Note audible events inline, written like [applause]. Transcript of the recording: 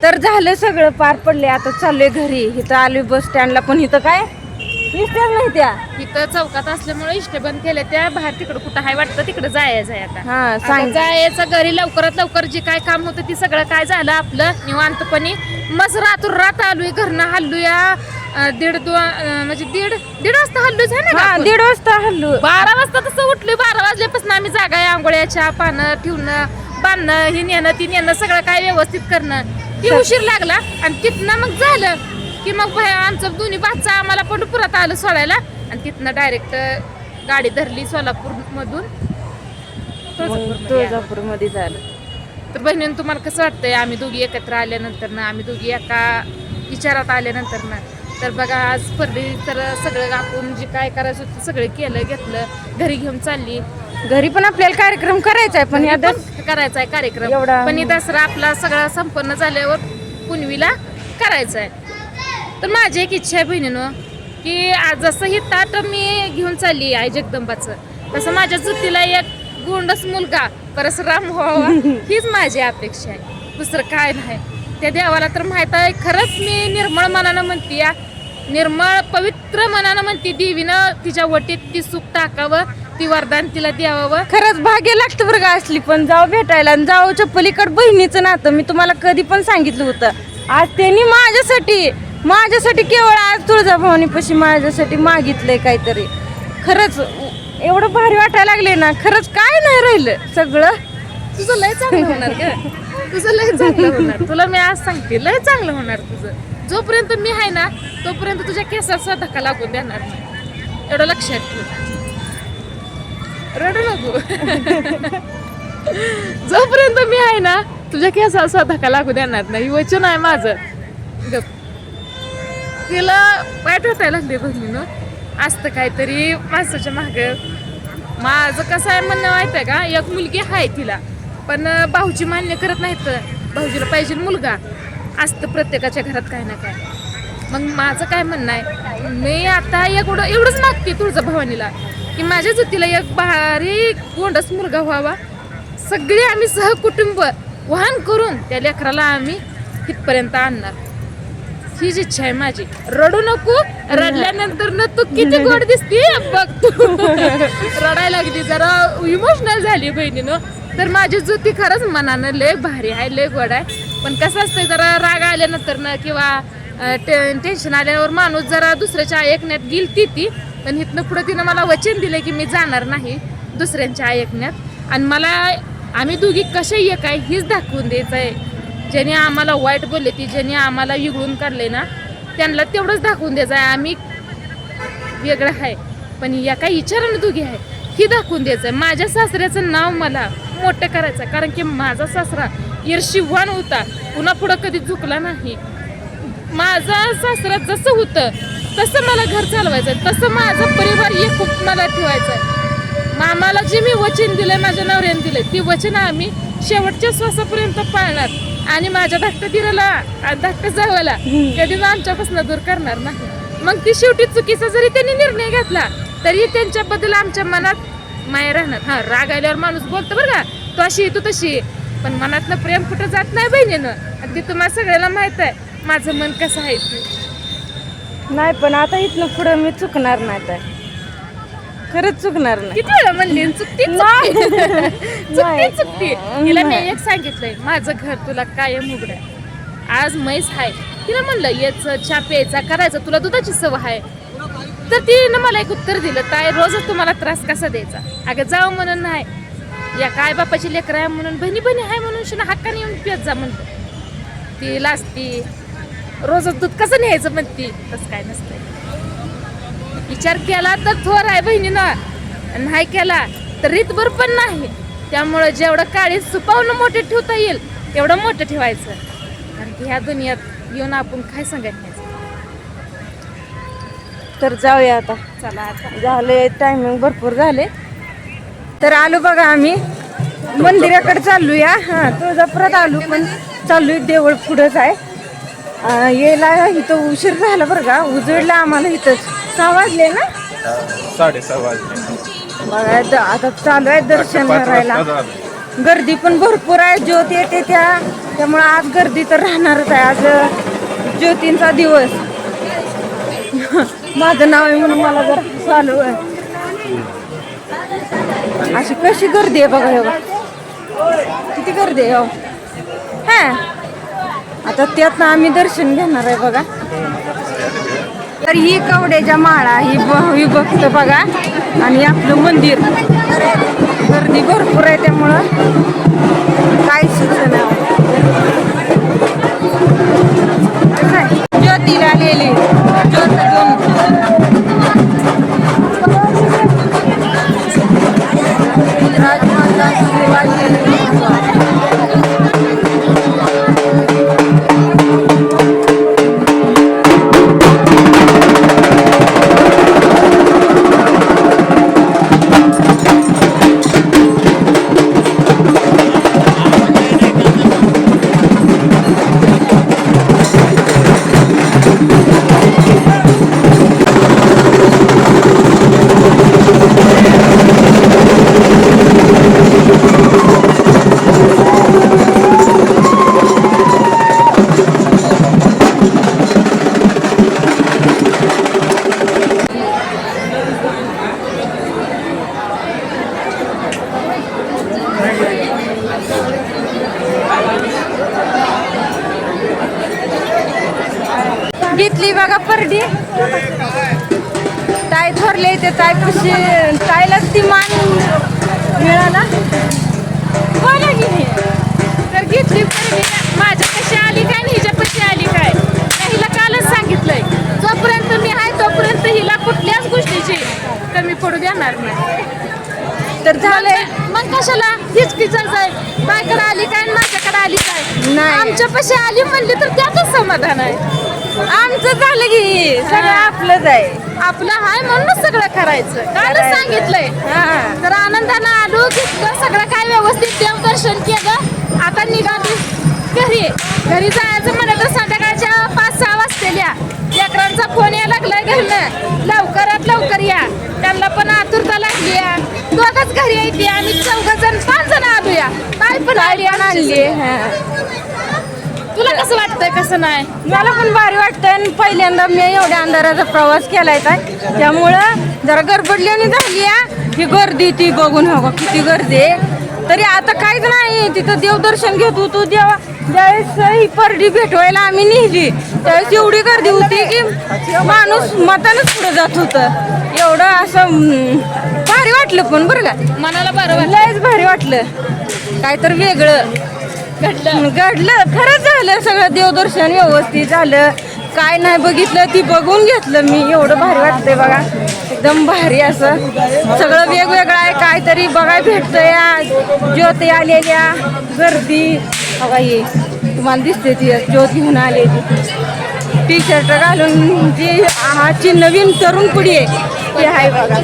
तर झालं सगळं पार पडले. आता चाललोय घरी. इथं आलोय बस स्टँडला पण इथं काय? स्टँड नाही त्या. इथं चौकात असल्यामुळे इष्ट बंद केले त्या बाहेर तिकडं कुठं हाय वाटतं तिकडं जायचं आहे आता. हा आता सांग. जायचं घरी लवकरात लवकर जे काय काम होतं ते सगळं काय झालं आपलं? निवांतपणे. मस्त रातून रात आलोय घरनं हल्लूया. अं, दीड अं, म्हणजे दीड दीड वाजता हल्लूच आहे ना हा आपण? दीड वाजता हल्लो बारा वाजता तसं उठलोय बारा वाजल्यापासून आम्ही जागा आहे आंघोळ्याच्या पानं ठेवणं बांधणं हे नेणं ती नेणं सगळं काय व्यवस्थित करणं. ती उशीर लागला आणि तिथनं मग झालं की मग आमचं दोन्ही बादचा आम्हाला पंढरपुरात आलं सोडायला. आणि तिथनं डायरेक्ट गाडी धरली सोलापूर मधून तुळजापूरमध्ये झालं. तर बहिणीनं तुम्हाला कसं वाटतंय? आम्ही दोघी एकत्र आल्यानंतर ना आम्ही दोघी एका विचारात आल्यानंतर ना तर बघा आज स्पर्धे तर सगळं आपण जे काय करायचं होतं सगळं केलं घेतलं. घरी घेऊन चालली. घरी पण आपल्याला कार्यक्रम करायचा आहे पण या पण करायचा आहे कार्यक्रम. एवढा- पण हे दसरा आपला सगळा संपन्न झाल्यावर पुनवीला करायचा आहे. तर माझी एक इच्छा आहे बहिणीनं की आज जसं ही ताट मी घेऊन चालली आहे जगदंबाचं तसं माझ्या जुतीला एक गोंडस मुलगा परशुराम व्हावा [laughs] हीच माझी अपेक्षा आहे. दुसरं काय नाही. त्या देवाला तर माहीत आहे खरंच मी निर्मळ मनानं म्हणते या निर्मळ पवित्र मनानं म्हणते देवीनं तिच्या वटीत ती सुख टाकावं ती वरदान तिला द्यावं. खरंच भाग्य लागतं बरं का असली पण जाऊ भेटायला. आणि जाऊच्या पलीकडे बहिणीचं नातं मी तुम्हाला कधी पण सांगितलं होतं. आज त्यांनी माझ्यासाठी माझ्यासाठी केवळ आज तुळजाभवानीपाशी माझ्यासाठी मागितलंय काहीतरी. खरंच एवढं भारी वाटायला लागले ना खरंच काय नाही राहिलं सगळं. तुझं लय चांगलं होणार का तुझं लय चांगलं होणार. तुला मी आज सांगते लय चांगलं होणार तुझं. जोपर्यंत मी आहे ना तोपर्यंत तुझ्या केसात सुद्धा धक्का लागून देणार नाही. एवढं लक्षात ठेव. रडू नको. जोपर्यंत मी आहे ना तुझ्या केसात सुद्धा धक्का लागू देणार नाही. वचन आहे माझं. गप. तिला वाईट वाटायला लागले बहिणीनं असतं काहीतरी माणसाच्या माग. माझं कसं आहे म्हणणं माहीत आहे का? एक मुलगी आहे तिला. पण भाऊजी मान्य करत नाहीत. भाऊजीला पाहिजे मुलगा. असतं प्रत्येकाच्या घरात काय ना काय. मग माझं काय म्हणणं आहे? मी आता एवढं एवढंच मागते तुळजा भवानीला. की माझ्या जुतीला एक भारी गोंडस मुलगा व्हावा. सगळे आम्ही सहकुटुंब वाहन करून त्या लेकराला आम्ही इथपर्यंत आणणार. हीच इच्छा आहे माझी. रडू नको. रडल्यानंतर ना तू किती गोड दिसती बघ तू. [laughs] रडायला लागली जरा इमोशनल झाली बहिणीनं. तर माझी जुती खरंच मनानं लय भारी आहे लय गोड आहे. पण कसं असतंय जरा राग आल्यानंतर ना किंवा टेन्शन आल्यावर माणूस जरा दुसऱ्याच्या ऐकण्यात गेलती ती. पण इथनं पुढं तिनं मला वचन दिलं की मी जाणार नाही दुसऱ्यांच्या ऐकण्यात. आणि मला आम्ही दोघी कशा एक आहे हीच दाखवून द्यायचं आहे ज्याने आम्हाला वाईट बोलले ती ज्याने आम्हाला विघळून काढले ना त्यांना तेवढंच दाखवून द्यायचं आहे आम्ही वेगळं आहे पण या काही विचारानं दोघी आहे ही दाखवून द्यायचं आहे माझ्या सासऱ्याचं नाव मला मोठं करायचं आहे कारण की माझा सासरा ईर्षिवान होता. पुन्हा पुढं कधी झुकला नाही. माझा सासरा जसं होतं तसं मला घर चालवायचं आहे तसं माझं परिवार एक खूप मला ठेवायचं आहे मामाला जे मी वचन दिलंय माझ्या नवऱ्याने दिलंय ती वचन आम्ही शेवटच्या श्वासापर्यंत पाळणार. आणि माझ्या धाकट्या दिराला आणि धाकट्या जावाला कधीच आमच्यापासून दूर करणार नाही. मग ती शेवटी चुकीचा जरी त्यांनी निर्णय घेतला तरी त्यांच्याबद्दल आमच्या मनात माया राहणार. हा राग आल्यावर माणूस बोलतो बरं का तू अशी तू तशी पण मनातलं प्रेम कुठं जात नाही बहिणीनं. ते तुम्हाला सगळ्याला माहीत आहे माझं मन कसं आहे ते. नाही पण आता इथनं पुढं मी चुकणार नाही तर. खरंच चुकणार नाही. किती वेळा म्हणली? चुकती नाही. [laughs] चुकती नाही. चुकती. तिला मी नाही. एक सांगितलंय माझं घर तुला कायम उघड आज म्हैस आहे. तिला म्हणलं याच चहा प्यायचा करायचा तुला दुधाची सवय आहे. तर तिनं मला एक उत्तर दिलं ताई रोजच तुम्हाला त्रास कसा द्यायचा? अगं जाऊ म्हणून नाही. या काय बापाची लेकर आहे म्हणून बहिणी बहिणी आहे म्हणून शिना हक्काने येऊन पियत जा म्हणतो ती लाजती. रोजच दूध कसं न्यायचं म्हणती? तसं काय नसतंय. विचार केला तर थोर आहे बहिणीनं. आणि नाही केला तर रीतभर पण नाही. त्यामुळं जेवढं काळी सुपावणं मोठे ठेवता येईल तेवढं मोठं ठेवायचं. कारण की ह्या दुनियात येऊन आपण काय सांगायचं? तर जाऊया आता. चला आता. झाले टायमिंग भरपूर झाले. तर आलो बघा आम्ही. मंदिराकडे चाललोया. हा तुळजापुरात आलो पण चाललोय देवळ पुढंच आहे. यायला इथं उशीर झाला बरं का. उजळला आम्हाला इथंच सहा वाजले ना? साडेसहा वाजले. बघा द- आता चालू आहे दर्शन करायला. गर्दी पण भरपूर आहे. ज्योत येते त्या. त्यामुळे आज गर्दी तर राहणारच आहे. आज अं, ज्योतींचा दिवस. [laughs] माझं नाव आहे म्हणून मला जरा चालू आहे. अशी कशी गर्दी आहे बघा हे बघा. किती गर्दी आहे हा. तर त्यात आम्ही दर्शन घेणार आहे बघा. तर ही कवड्याच्या माळा ही ब- ही बघतो बघा. आणि आपलं मंदिर. गर्दी भरपूर आहे त्यामुळं. काय सुचना? घेतली बघा परडी. ताई थोरले ते ताई कशी ताईलाच ती मान मिळाला. बोला की हे. तर घेतली मी माझ्या कशी आली काय आणि हिच्या कशी आली काय? त्या हिला कालच सांगितलंय. जोपर्यंत मी आहे तोपर्यंत हिला कुठल्याच गोष्टीची कमी पडू देणार नाही. तर झालंय. मग कशाला? हिचकिचायचं आहे बायकडे आली काय माझ्याकडे आली काय? नाही. आमच्या पशी आली म्हणली तर त्यातच समाधान आहे. आमचं झालं की सगळं आपलंच आहे. आपलं हाय म्हणूनच सगळं करायचं. कालच करायचं. सांगितलंय. हा. तर आनंदानं आलो की सगळं काय व्यवस्थित देवदर्शन केलं. आता निघाली घरी. घरी जायचं म्हणलं तर संध्याकाळच्या पाच सहा वाजतेल्या लेकरांचा फोन यायला लागलाय घरनं. लवकरात लवकर या. त्यांना पण आतुरता लागली या. दोघच घरी यायची आम्ही चौघ जण पाच जण आलूया काय पण आली आणली हा. तुला कसं वाटतंय कसं नाही? मला पण भारी वाटतं आणि पहिल्यांदा मी एवढ्या अंधाराचा प्रवास केलाय काय त्यामुळं जरा गडबडल्याने झाली आहे. ही गर्दी ती बघून हवं किती गर्दी आहे. तरी आता काहीच नाही तिथं देवदर्शन घेत होतो देवा ज्यावेळेस ही परडी भेटवायला आम्ही नेली त्यावेळेस एवढी गर्दी होती की माणूस मतानच पुढे जात होतं. एवढं असं हम्म, भारी वाटलं पण बरं का. मनाला बरं वाटलं. लयच भारी वाटलं. काय तर वेगळं. घडलं. घडलं. खरंच झालं सगळं. देवदर्शन व्यवस्थित झालं. काय नाही बघितलं ती बघून घेतलं मी. एवढं भारी वाटतंय बघा. एकदम भारी असं. सगळं वेगवेगळं आहे. काहीतरी बघाय भेटतंय आज. ज्योती आलेल्या. गर्दी. बघा ये तुम्हाला दिसते ती. ज्योत घेऊन आलेली. टी शर्ट घालून जी हाची नवीन तरुण पिढी आहे. ती आहे बघा.